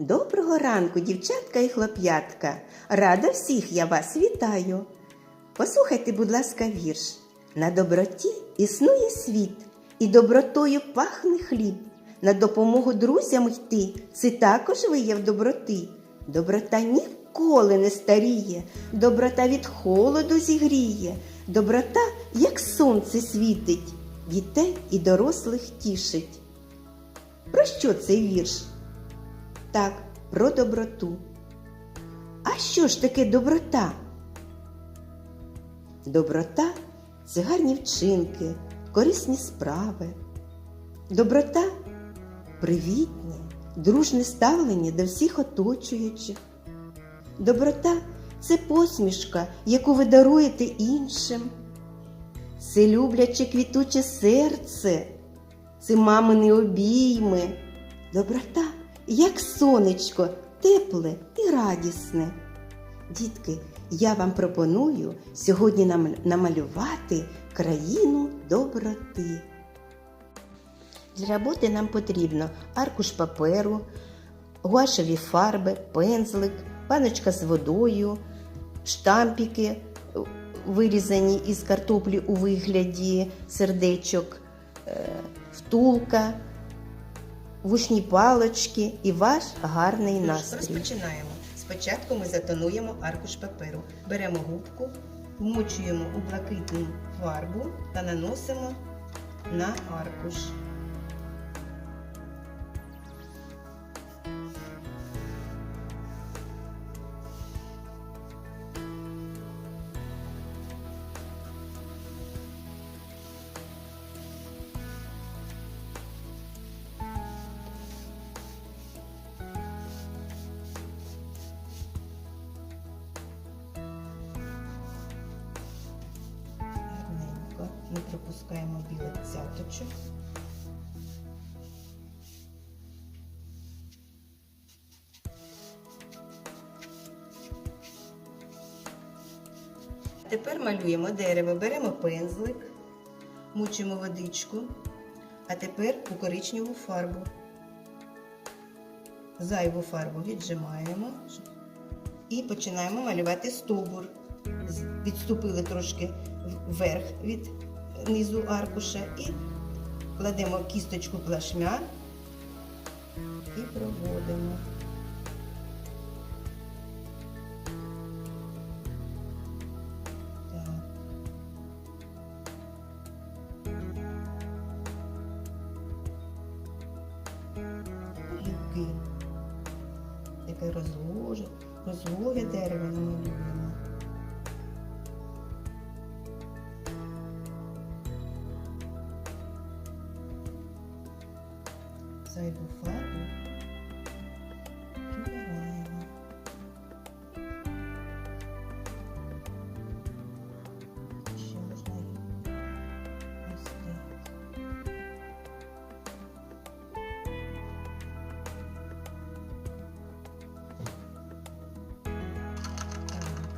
Доброго ранку, дівчатка і хлоп'ятка. Рада всіх я вас вітаю. Послухайте, будь ласка, вірш. На доброті існує світ, і добротою пахне хліб. На допомогу друзям йти це також вияв доброти. Доброта ніколи не старіє, доброта від холоду зігріє, доброта, як сонце світить, дітей і дорослих тішить. Про що цей вірш? Так, про доброту. А що ж таке доброта? Доброта це гарні вчинки, корисні справи. Доброта привітне, дружне ставлення до всіх оточуючих. Доброта це посмішка, яку ви даруєте іншим. Це любляче квітуче серце, це мамини обійми. Доброта, як сонечко, тепле і радісне. Дітки, я вам пропоную сьогодні нам намалювати країну доброти. Для роботи нам потрібно аркуш паперу, гуашеві фарби, пензлик, баночка з водою, штампики, е, вирізані із картоплі у вигляді сердечок, е, втулка, вушні палочки і ваш гарний настрій. Розпочинаємо. Спочатку ми затонуємо аркуш паперу. Беремо губку, вмочуємо у блакитну фарбу та наносимо на аркуш. Не пропускаємо білих цяточок. Тепер малюємо дерево, беремо пензлик, мучимо водичку, а тепер у коричневу фарбу. Зайву фарбу віджимаємо і починаємо малювати стовбур. Відступили трошки вверх від низу аркуша і кладемо кісточку плашмя і проводимо. Таке розложе, розлоге дерево намалюємо. Зайву фарбу нести.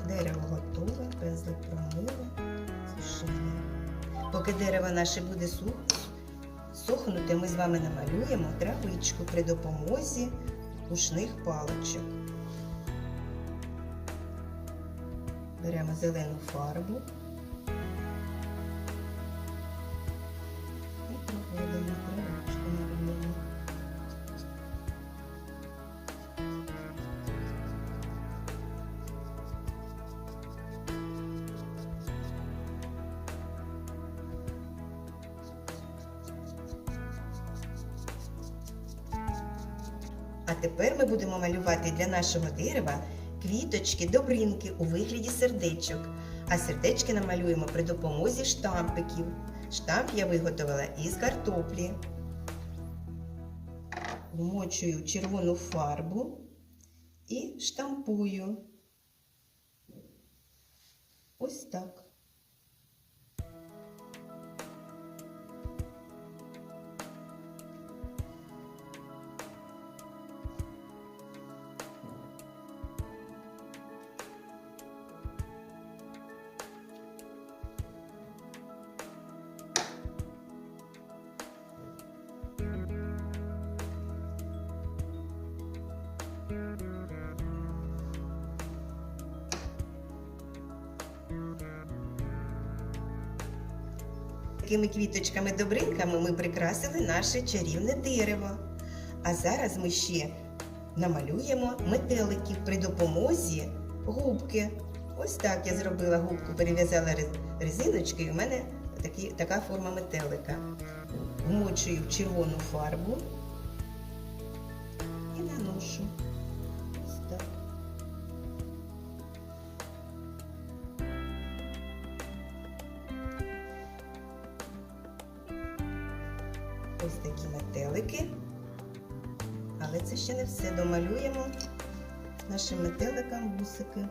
Дерево готове, пензлик промили, сушили. Поки дерево наше буде сухо, сохнути, ми з вами намалюємо травичку при допомозі пушних паличок. Беремо зелену фарбу А тепер ми будемо малювати для нашого дерева квіточки, добринки у вигляді сердечок. А сердечки намалюємо при допомозі штампиків. Штамп я виготовила із картоплі. Вмочую червону фарбу і штампую. Ось так. Такими квіточками-добринками ми прикрасили наше чарівне дерево. А зараз ми ще намалюємо метеликів при допомозі губки. Ось так я зробила губку, перев'язала рез- резиночкою, і у мене такі, така форма метелика. Вмочую в червону фарбу і наношу. Ось такі метелики. Але це ще не все. Домалюємо нашим метеликам вусики.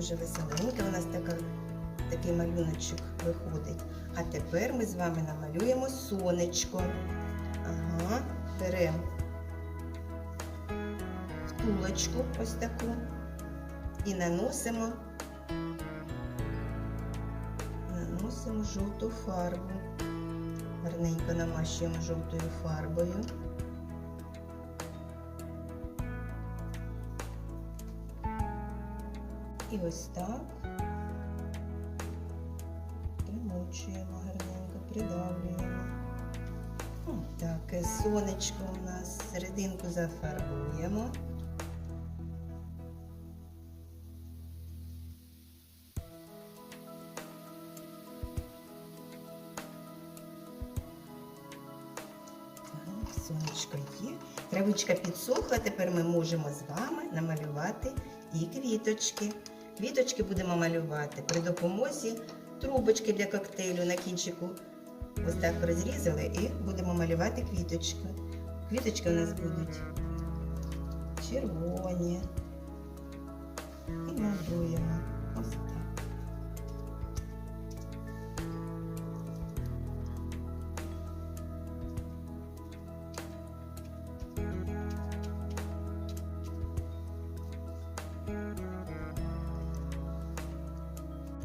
Ось веселенька у нас така, такий малюночок виходить. А тепер ми з вами намалюємо сонечко. Ага, беремо втулочку ось таку і наносимо, наносимо жовту фарбу. Гарненько намащуємо жовтою фарбою. І ось так примочуємо гарненько, придавлюємо. Таке сонечко у нас серединку зафарбуємо. Сонечко є. Травичка підсохла, тепер ми можемо з вами намалювати і квіточки. Квіточки будемо малювати при допомозі трубочки для коктейлю на кінчику. Ось так розрізали і будемо малювати квіточки. Квіточки у нас будуть червоні. І малюємо. Ось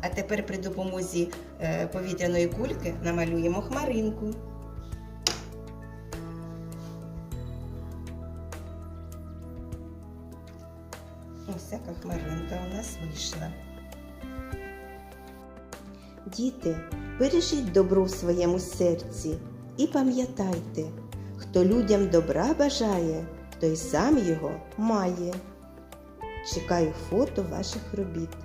А тепер при допомозі е, повітряної кульки намалюємо хмаринку. Ось така хмаринка у нас вийшла. Діти, бережіть добро в своєму серці і пам'ятайте, хто людям добра бажає, той сам його має. Чекаю фото ваших робіт.